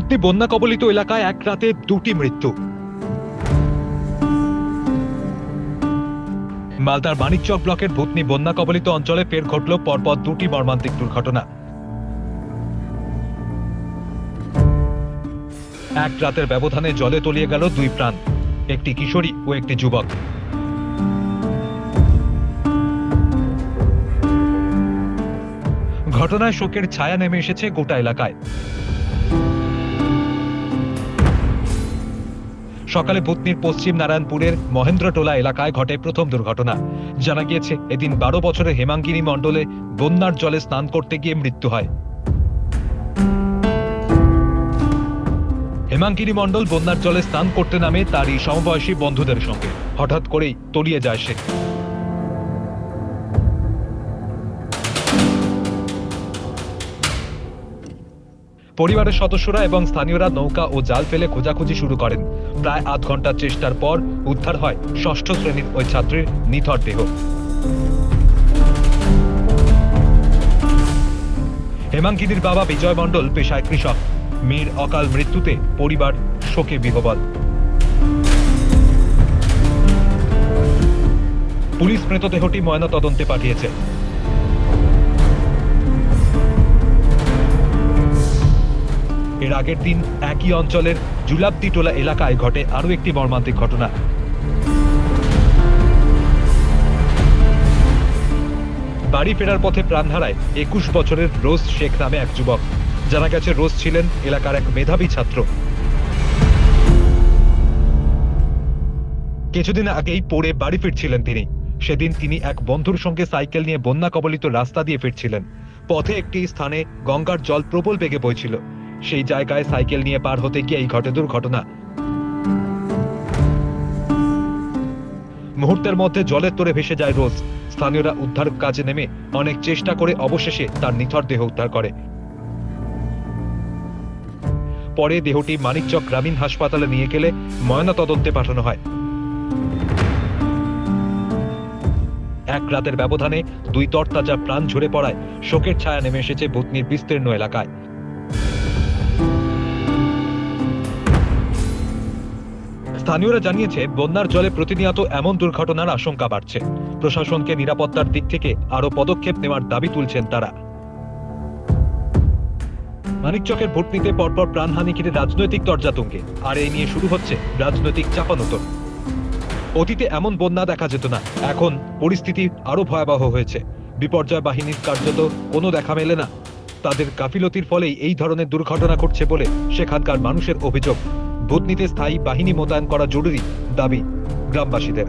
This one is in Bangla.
বুদ্ধি বন্যা কবলিত এলাকায় এক রাতে দুটি মৃত্যু। মালদার মানিকচক ব্লকের ভূতনি বন্যা কবলিত অঞ্চলে ফের ঘটল পরপর দুটি মর্মান্তিক দুর্ঘটনা। এক রাতের ব্যবধানে জলে তলিয়ে গেল দুই প্রাণ, একটি কিশোরী ও একটি যুবক। ঘটনায় শোকের ছায়া নেমে এসেছে গোটা এলাকায়। সকালে পত্নীর পশ্চিম নারায়ণপুরের মহেন্দ্রটোলা এলাকায় ঘটে প্রথম দুর্ঘটনা। জানা গিয়েছে, এদিন বারো বছরের হেমাঙ্গিনী মণ্ডলে বন্যার জলে স্নান করতে গিয়ে মৃত্যু হয়। হেমাঙ্গিনী মণ্ডল বন্যার জলে স্নান করতে নামে তারই সমবয়সী বন্ধুদের সঙ্গে। হঠাৎ করেই তলিয়ে যায় সে। পরিবারের সদস্যরা এবং স্থানীয়রা নৌকা ও জাল ফেলে খোঁজাখুঁজি শুরু করেন। প্রায় আধ ঘণ্টার চেষ্টার পর উদ্ধার হয় ষষ্ঠ শ্রেণির ওই ছাত্রীর নিথর দেহ। হেমাঙ্কিনীর বাবা বিজয় মণ্ডল পেশায় কৃষক। মেয়ের অকাল মৃত্যুতে পরিবার শোকে বিহবল। পুলিশ মৃতদেহটি ময়নাতদন্তে পাঠিয়েছে। আগের দিন একই অঞ্চলের জুলাপ্তিটোলা এলাকায় ঘটে আরও একটি মর্মান্তিক ঘটনা। বাড়ি ফেরার পথে প্রাণ হারায় একুশ বছরের রোজ শেখ নামে এক যুবক। জানা গেছে, রোজ ছিলেন এলাকার এক মেধাবী ছাত্র। কিছুদিন আগেই পড়ে বাড়ি ফিরছিলেন তিনি। সেদিন তিনি এক বন্ধুর সঙ্গে সাইকেল নিয়ে বন্যা কবলিত রাস্তা দিয়ে ফিরছিলেন। পথে একটি স্থানে গঙ্গার জল প্রবল বেগে বইছিল। সেই জায়গায় সাইকেল নিয়ে পার হতে গিয়ে এই ঘটে দুর্ঘটনা। মুহূর্তের মধ্যে জলের তোরে ভেসে যায় রোজ। স্থানীয়রা উদ্ধার কাজে নেমে অনেক চেষ্টা করে অবশেষে তার নিথর দেহ উদ্ধার করে। পরে দেহটি মানিকচক গ্রামীণ হাসপাতালে নিয়ে গেলে ময়নাতদন্তে পাঠানো হয়। এক রাতের ব্যবধানে দুই তরতাজা প্রাণ ঝরে পড়ায় শোকের ছায়া নেমে এসেছে ভূতনির বিস্তীর্ণ এলাকায়। স্থানীয়রা জানিয়েছে, বন্যার জলে প্রতিনিয়ত এমন দুর্ঘটনার আশঙ্কা বাড়ছে। প্রশাসনকে নিরাপত্তার দিক থেকে আরও পদক্ষেপ নেওয়ার দাবি তুলছেন তারা। মানিকচকের ভোটনিতে পরপর প্রাণহানি ঘিরে রাজনৈতিক তর্জাতুঙ্গে। আর এই নিয়ে শুরু হচ্ছে রাজনৈতিক চাপানোতর। অতীতে এমন বন্যা দেখা যেত না, এখন পরিস্থিতি আরও ভয়াবহ হয়েছে। বিপর্যয় বাহিনীর কার্যত কোনো দেখা মেলে না। তাদের গাফিলতির ফলেই এই ধরনের দুর্ঘটনা ঘটছে বলে সেখানকার মানুষের অভিযোগ। ভূতনিতে স্থায়ী বাহিনী মোতায়েন করা জরুরি দাবি গ্রামবাসীদের।